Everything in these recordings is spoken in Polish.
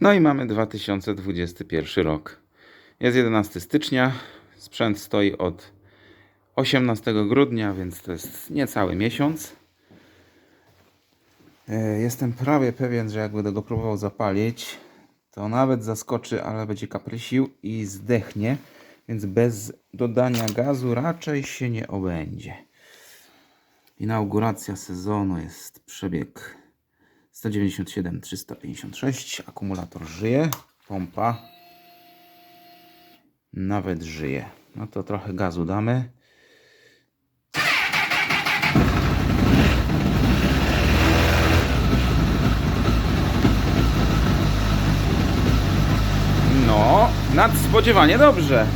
No i mamy 2021 rok. Jest 11 stycznia. Sprzęt stoi od 18 grudnia, więc to jest niecały miesiąc. E, Jestem prawie pewien, że jak będę go próbował zapalić, to nawet zaskoczy, ale będzie kaprysił i zdechnie, więc bez dodania gazu raczej się nie obędzie. Inauguracja sezonu jest przebieg 197 356. Akumulator żyje, pompa nawet żyje. No to trochę gazu damy. No, nadspodziewanie dobrze.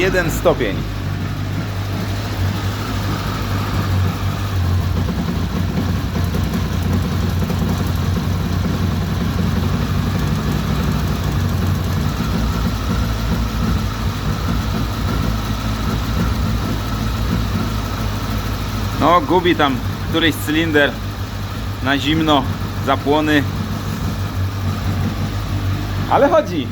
Jeden stopień. No, gubi tam któryś cylinder na zimno, zapłony. Ale chodzi.